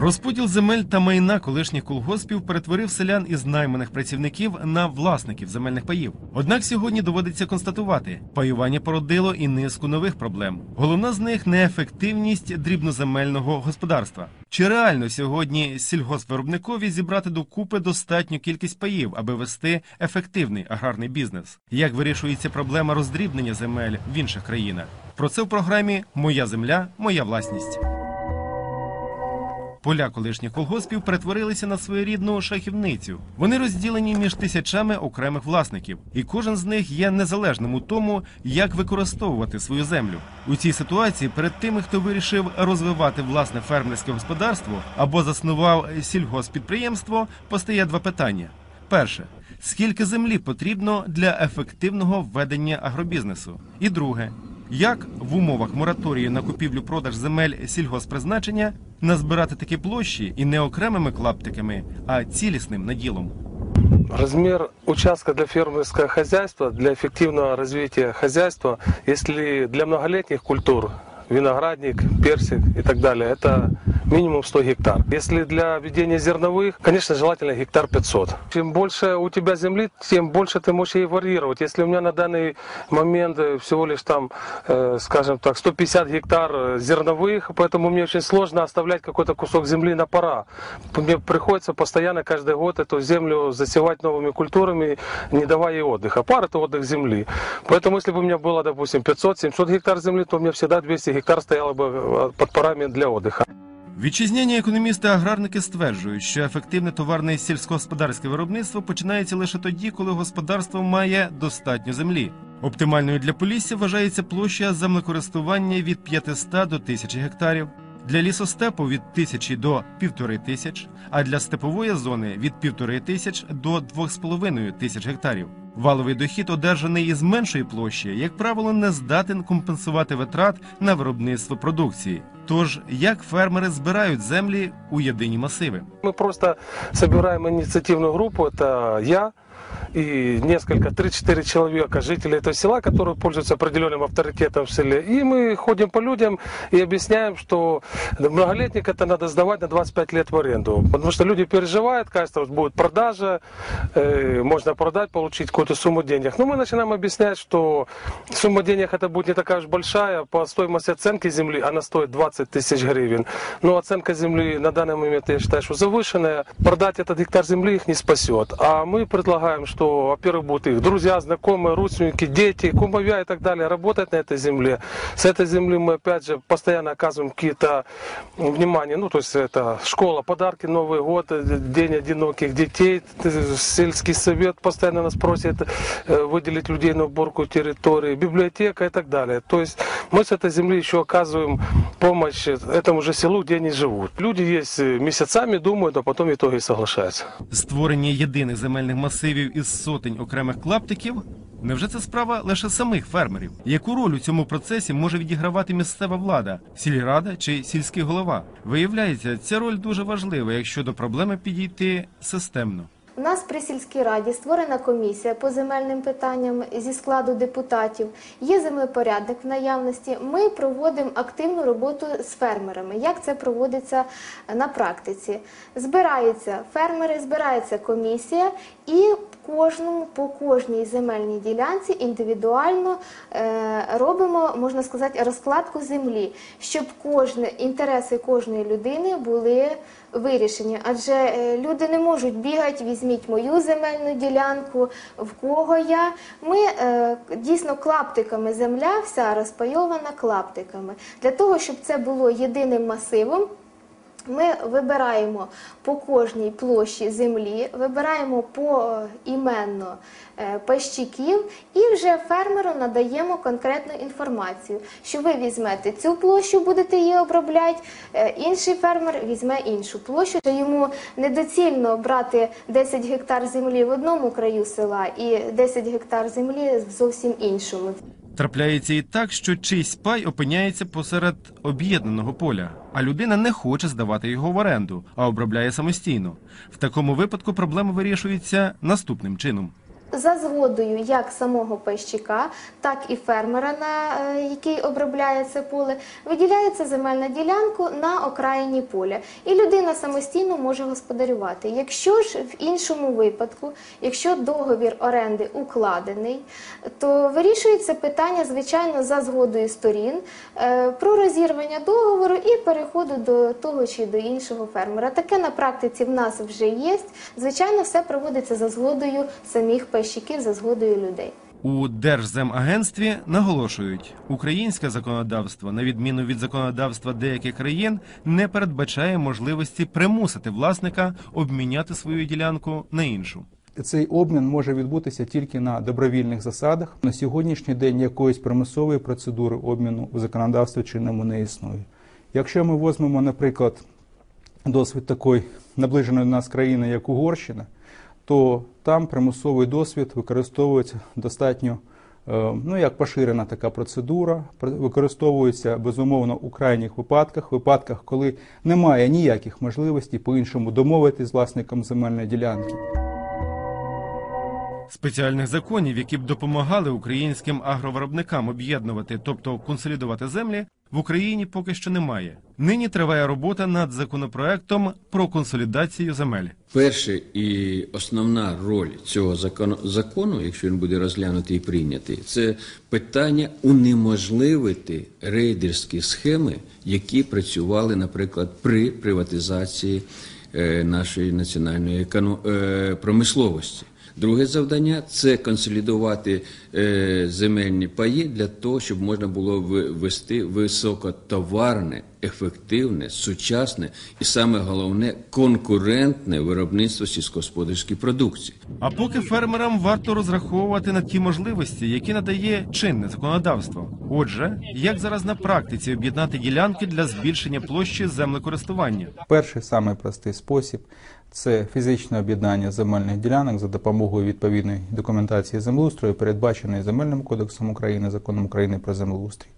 Розподіл земель та майна колишніх колгоспів перетворив селян із найманих працівників на власників земельних паїв. Однак сьогодні доводиться констатувати, паювання породило і низку нових проблем. Головна з них неефективність дрібноземельного господарства. Чи реально сьогодні сільгоспвиробникові зібрати докупи достатню кількість паїв, аби вести ефективний аграрний бізнес? Як вирішується проблема роздрібнення земель в інших країнах? Про це в програмі Моя земля, моя власність. Поля колишніх колгоспів перетворилися на своєрідну шахівницю. Вони розділені між тисячами окремих власників, і кожен з них є незалежним у тому, як використовувати свою землю. У цій ситуації перед тими, хто вирішив розвивати власне фермерське господарство або заснував сільгоспідприємство, постає два питання: перше. Скільки землі потрібно для ефективного ведення агробізнесу? І друге, як в умовах мораторії на купівлю-продаж земель сільгоспризначення назбирати такі площі і не окремими клаптиками, а цілісним наділом? Размер участка для фермерского хозяйства, для эффективного развития хозяйства, если для многолетних культур, виноградник, персик и так далее, это минимум 100 гектар. Если для ведения зерновых, конечно, желательно гектар 500. Чем больше у тебя земли, тем больше ты можешь ей варьировать. Если у меня на данный момент э, всего лишь там, э, скажем так, 150 гектар э, зерновых, поэтому мне очень сложно оставлять какой-то кусок земли на пора. Мне приходится постоянно каждый год эту землю засевать новыми культурами, не давая ей отдыха. Пар это отдых земли. Поэтому если бы у меня было, допустим, 500-700 гектар земли, то у меня всегда 200 гектар стояло бы под парами для отдыха. Вітчизняні економісти-аграрники стверджують, що ефективне товарне сільськогосподарське виробництво починається лише тоді, коли господарство має достатньо землі. Оптимальною для Полісся вважається площа землекористування від 500 до 1000 гектарів, для лісостепу від 1000 до 1500, а для степової зони від 1500 до 2,5 тисяч гектарів. Валовий дохід, одержаний із меншої площі, як правило, не здатен компенсувати витрат на виробництво продукції. Тож як фермери збирають землі у єдині масиви? Ми просто збираємо ініціативну групу. Це я и несколько, 3-4 человека, жителей этого села, которые пользуются определенным авторитетом в селе. И мы ходим по людям и объясняем, что многолетник это надо сдавать на 25 лет в аренду. Потому что люди переживают, кажется, вот будет продажа, э, можно продать, получить какую-то сумму денег. Но мы начинаем объяснять, что сумма денег это будет не такая уж большая. По стоимости оценки земли она стоит 20 тысяч гривен. Но оценка земли на данный момент, я считаю, что завышенная. Продать этот гектар земли их не спасет. А мы предлагаем, что, во-первых, будут их друзья, знакомые, родственники, дети, кумовья и так далее работать на этой земле. С этой земли мы, опять же, постоянно оказываем какие-то м, внимание. Ну, то есть это школа, подарки, Новый год, э, День одиноких детей. Т- Сельский совет постоянно нас просит э, выделить людей на уборку территории, библиотека и так далее. То есть мы с этой земли еще оказываем помощь этому же селу, где они живут. Люди есть э, месяцами думают, а потом в итоге соглашаются. Створення єдиних земельних масивів із сотень окремих клаптиків? Невже це справа лише самих фермерів? Яку роль у цьому процесі може відігравати місцева влада, сільрада чи сільський голова? Виявляється, ця роль дуже важлива, якщо до проблеми підійти системно. У нас при сільській раді створена комісія по земельним питанням зі складу депутатів. Є землепорядник в наявності. Ми проводимо активну роботу з фермерами. Як це проводиться на практиці? Збираються фермери, збирається комісія, і кожному по кожній земельній ділянці індивідуально е, робимо, можна сказати, розкладку землі, щоб кожне інтереси кожної людини були вирішені. Адже е, люди не можуть бігати, візьміть мою земельну ділянку, в кого я. Ми е, дійсно клаптиками земля вся розпайована клаптиками. Для того, щоб це було єдиним масивом. Ми вибираємо по кожній площі землі, вибираємо поіменно е, пащиків і вже фермеру надаємо конкретну інформацію, що ви візьмете цю площу, будете її обробляти, е, інший фермер візьме іншу площу. Йому недоцільно брати 10 гектар землі в одному краю села і 10 гектар землі в зовсім іншому. Трапляється і так, що чийсь пай опиняється посеред об'єднаного поля, а людина не хоче здавати його в оренду, а обробляє самостійно. В такому випадку проблема вирішується наступним чином. За згодою як самого пайщика, так і фермера, на е, який обробляє це поле, виділяється земельна ділянка на окраїні поля, і людина самостійно може господарювати. Якщо ж в іншому випадку, якщо договір оренди укладений, то вирішується питання, звичайно, за згодою сторін е, про розірвання договору і переходу до того чи до іншого фермера. Таке на практиці в нас вже є. Звичайно, все проводиться за згодою самих пайщиків, за згодою людей. У Держземагентстві наголошують, українське законодавство, на відміну від законодавства деяких країн, не передбачає можливості примусити власника обміняти свою ділянку на іншу. Цей обмін може відбутися тільки на добровільних засадах. На сьогоднішній день якоїсь примусової процедури обміну в законодавстві чинному не існує. Якщо ми візьмемо, наприклад, досвід такої наближеної до нас країни, як Угорщина, то там примусовий досвід використовується достатньо е, ну, як поширена така процедура, Пр- використовується безумовно у крайніх випадках, випадках, коли немає ніяких можливостей по-іншому домовитись з власником земельної ділянки. Спеціальних законів, які б допомагали українським агровиробникам об'єднувати, тобто консолідувати землі, в Україні поки що немає. Нині триває робота над законопроектом про консолідацію земель. Перше і основна роль цього закону, якщо він буде розглянутий і прийнятий, це питання унеможливити рейдерські схеми, які працювали, наприклад, при приватизації е, нашої національної е, промисловості. Друге завдання це консолідувати е, земельні паї для того, щоб можна було ви- вести високотоварне, ефективне, сучасне і саме головне конкурентне виробництво сільськогосподарської продукції. А поки фермерам варто розраховувати на ті можливості, які надає чинне законодавство. Отже, як зараз на практиці об'єднати ділянки для збільшення площі землекористування? Перший самий простий спосіб це фізичне об'єднання земельних ділянок за допомогою відповідної документації землеустрою, передбаченої Земельним кодексом України, законом України про землеустрій.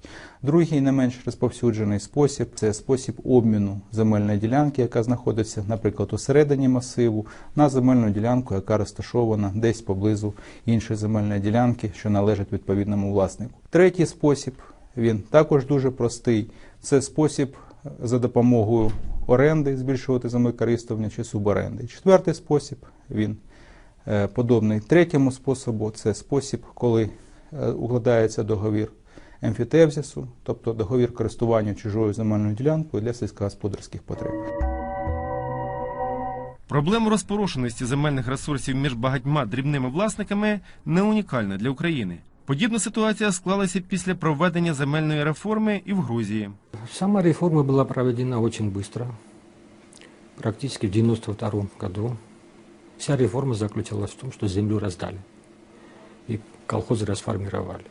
Другий не менш розповсюджений спосіб це спосіб обміну земельної ділянки, яка знаходиться, наприклад, у середині масиву, на земельну ділянку, яка розташована десь поблизу іншої земельної ділянки, що належить відповідному власнику. Третій спосіб він також дуже простий. Це спосіб за допомогою оренди збільшувати землекористування чи суборенди. Четвертий спосіб він е, подобний третьому способу. Це спосіб, коли е, укладається договір емфітевзису, тобто договір користування чужою земельною ділянкою для сільськогосподарських потреб. Проблема розпорошеності земельних ресурсів між багатьма дрібними власниками не унікальна для України. Подібна ситуація склалася після проведення земельної реформи і в Грузії. Сама реформа была проведена очень быстро, практически в 92 году. Вся реформа заключалась в том, что землю раздали и колхозы расформировали.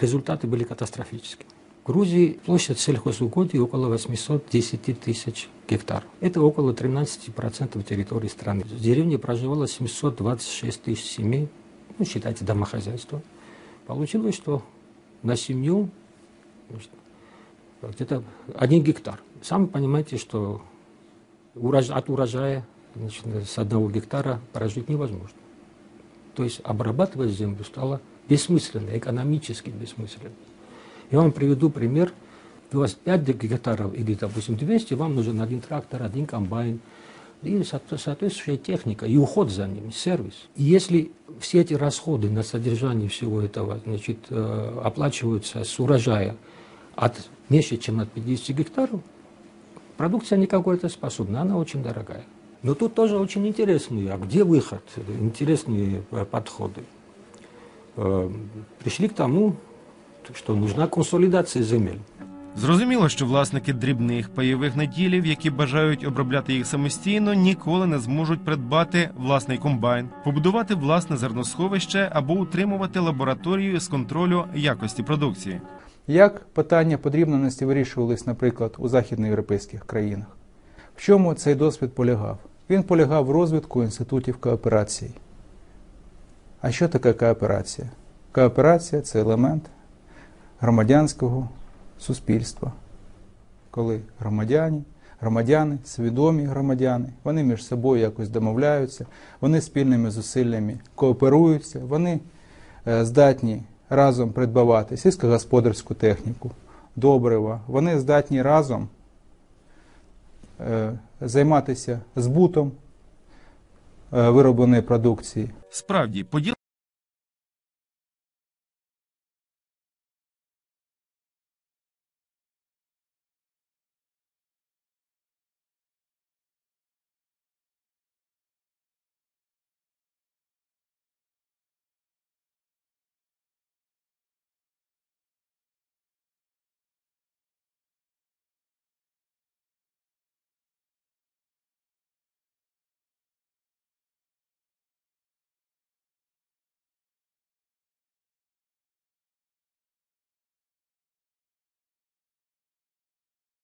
Результаты были катастрофические. В Грузии площадь сельхозугодий около 810 тысяч гектар. Это около 13% территории страны. В деревне проживало 726 тысяч семей, ну, считайте, домохозяйство. Получилось, что на семью где-то один гектар. Сами понимаете, что урож- от урожая значит, с одного гектара прожить невозможно. То есть обрабатывать землю стало бессмысленно, экономически бессмысленно. Я вам приведу пример. У вас 5 гектаров или, допустим, 200, вам нужен один трактор, один комбайн, и соот- соответствующая техника, и уход за ними, сервис. Если все эти расходы на содержание всего этого значит, э, оплачиваются с урожая от меньше, чем от 50 гектаров, продукция не какой-то способна, она очень дорогая. Но тут тоже очень интересные, а где выход, интересные э, подходы. Э, Пришли к тому, что нужна консолидация земель. Зрозуміло, що власники дрібних пайових наділів, які бажають обробляти їх самостійно, ніколи не зможуть придбати власний комбайн, побудувати власне зерносховище або утримувати лабораторію з контролю якості продукції. Як питання подрібненості вирішувались, наприклад, у західноєвропейських країнах? В чому цей досвід полягав? Він полягав в розвитку інститутів кооперації. А що таке кооперація? Кооперація це елемент громадянського суспільства, коли громадяни громадяни, свідомі громадяни. Вони між собою якось домовляються, вони спільними зусиллями кооперуються, вони е, здатні разом придбавати сільськогосподарську техніку, добрива. Вони здатні разом е, займатися збутом е, виробленої продукції. Справді, поділ